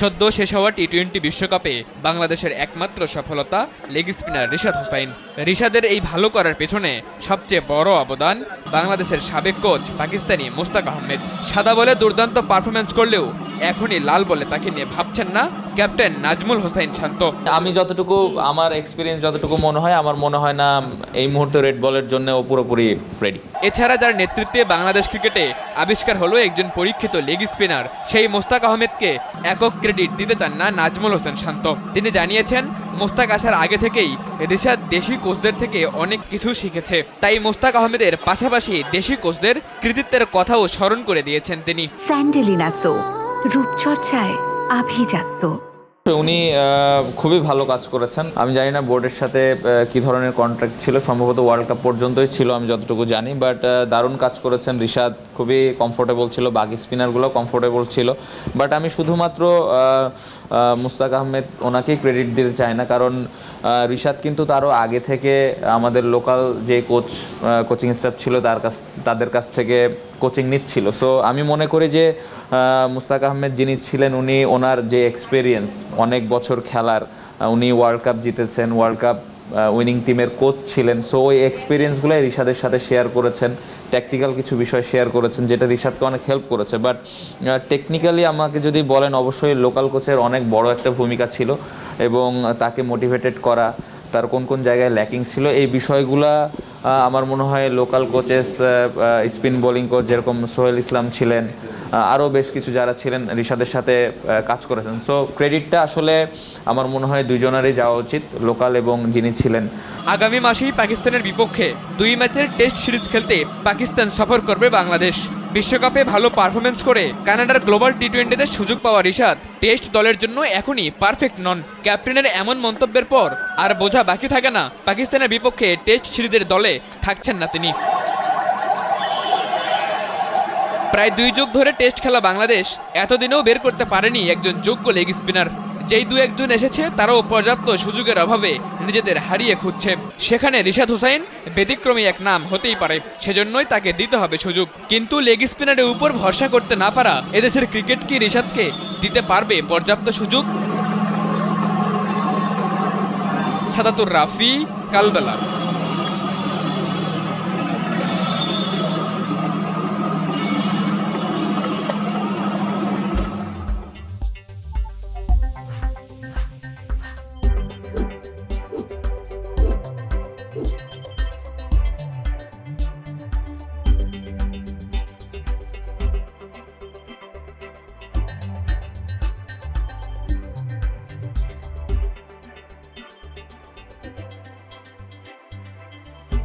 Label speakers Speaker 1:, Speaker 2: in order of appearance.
Speaker 1: সদ্য শেষ হওয়া টি টোয়েন্টি বিশ্বকাপে বাংলাদেশের একমাত্র সফলতা লেগ স্পিনার রিশাদ হোসাইন। রিশাদের এই ভালো করার পেছনে সবচেয়ে বড় অবদান বাংলাদেশের সাবেক কোচ পাকিস্তানি মোস্তাক আহমেদ। সাদা বলে দুর্দান্ত পারফরমেন্স করলেও এখনই লাল বলে তাকে নিয়ে ভাবছেন না ক্যাপ্টেন নাজমুল হোসাইন শান্ত।
Speaker 2: আমি যতটুকু আমার এক্সপিরিয়েন্স যতটুকু মনে হয় আমার মনে হয় না এই মুহূর্তে রেড বলের জন্য ও পুরোপুরি রেডি
Speaker 1: এছাড়া যার নেতৃত্বে বাংলাদেশ ক্রিকেটে আবিষ্কার হলো একজন পরীক্ষিত লেগ স্পিনার সেই মোস্তাক আহমেদকে একক ক্রেডিট দিতে চান না নাজমুল হোসেন শান্ত। তিনি জানিয়েছেন মোস্তাক আসার আগে থেকেই রিশাদ দেশি কোচদের থেকে অনেক কিছু শিখেছে। তাই মোস্তাক আহমেদের পাশাপাশি দেশি কোচদের কৃতিত্বের কথাও স্মরণ করে দিয়েছেন তিনি।
Speaker 3: স্যান্ডেলিনা সো রূপচর্চায় আভিজাত্য।
Speaker 2: উনি খুবই ভালো কাজ করেছেন। আমি জানি না বোর্ডের সাথে কি ধরনের কন্ট্রাক্ট ছিল, সম্ভবত ওয়ার্ল্ড কাপ পর্যন্তই ছিল, আমি যতটুকু জানি বাট দারুণ কাজ করেছেন রিশাদ। খুবই কমফোর্টেবল ছিল, বাকি স্পিনারগুলো কমফোর্টেবল ছিল। বাট আমি শুধুমাত্র মুস্তাক আহমেদ ওনাকেই ক্রেডিট দিতে চাই না, কারণ রিশাদ কিন্তু তারও আগে থেকে আমাদের লোকাল যে কোচ কোচিং স্টাফ ছিল, তার কাছ, তাদের কাছ থেকে কোচিং নিচ্ছিল। সো আমি মনে করি যে মুস্তাক আহমেদ যিনি ছিলেন, উনি ওনার যে এক্সপেরিয়েন্স অনেক বছর খেলার উনি ওয়ার্ল্ড কাপ জিতেছেন ওয়ার্ল্ড কাপ উইনিং টিমের কোচ ছিলেন। সো ওই এক্সপিরিয়েন্সগুলোই রিশাদের সাথে শেয়ার করেছেন ট্যাকটিক্যাল কিছু বিষয় শেয়ার করেছেন, যেটা রিশাদকে অনেক হেল্প করেছে। বাট টেকনিক্যালি আমাকে যদি বলেন, অবশ্যই লোকাল কোচের অনেক বড় একটা ভূমিকা ছিল এবং তাকে মোটিভেটেড করা, তার কোন কোন জায়গায় ল্যাকিং ছিল, এই বিষয়গুলা আমার মনে হয় local coaches spin bowling coach যেরকম সোহেল ইসলাম ছিলেন আরও বেশ কিছু যারা ছিলেন রিশাদের সাথে কাজ করেছেন। সো ক্রেডিটটা আসলে আমার মনে হয় দুইজনেরই যাওয়া উচিত লোকাল এবং যিনি ছিলেন।
Speaker 1: আগামী মাসেই পাকিস্তানের বিপক্ষে দুই ম্যাচের টেস্ট সিরিজ খেলতে পাকিস্তান সফর করবে বাংলাদেশ। বিশ্বকাপে ভালো পারফরমেন্স করে কানাডার গ্লোবাল টি টোয়েন্টিতে সুযোগ পাওয়া রিশাদ টেস্ট দলের জন্য এখনই পারফেক্ট নন। ক্যাপ্টেনের এমন মন্তব্যের পর আর বোঝা বাকি থাকে না, পাকিস্তানের বিপক্ষে টেস্ট সিরিজের দলে থাকছেন না তিনি। প্রায় দুই যুগ ধরে টেস্ট খেলা বাংলাদেশ। এতদিনেও বের করতে পারেনি একজন যোগ্য লেগ স্পিনার যেই দু একজন এসেছে, তারাও পর্যাপ্ত সুযোগের অভাবে নিজেদের হারিয়ে খুঁজছে। সেখানে রিশাদ হুসাইন ব্যতিক্রমী এক নাম হতেই পারে। সেজন্যই তাকে দিতে হবে সুযোগ। কিন্তু লেগ স্পিনারের উপর ভরসা করতে না পারা এদেশের ক্রিকেট কি রিশাদকে দিতে পারবে পর্যাপ্ত সুযোগ? সাদাতুর রাফি, কালবেলা।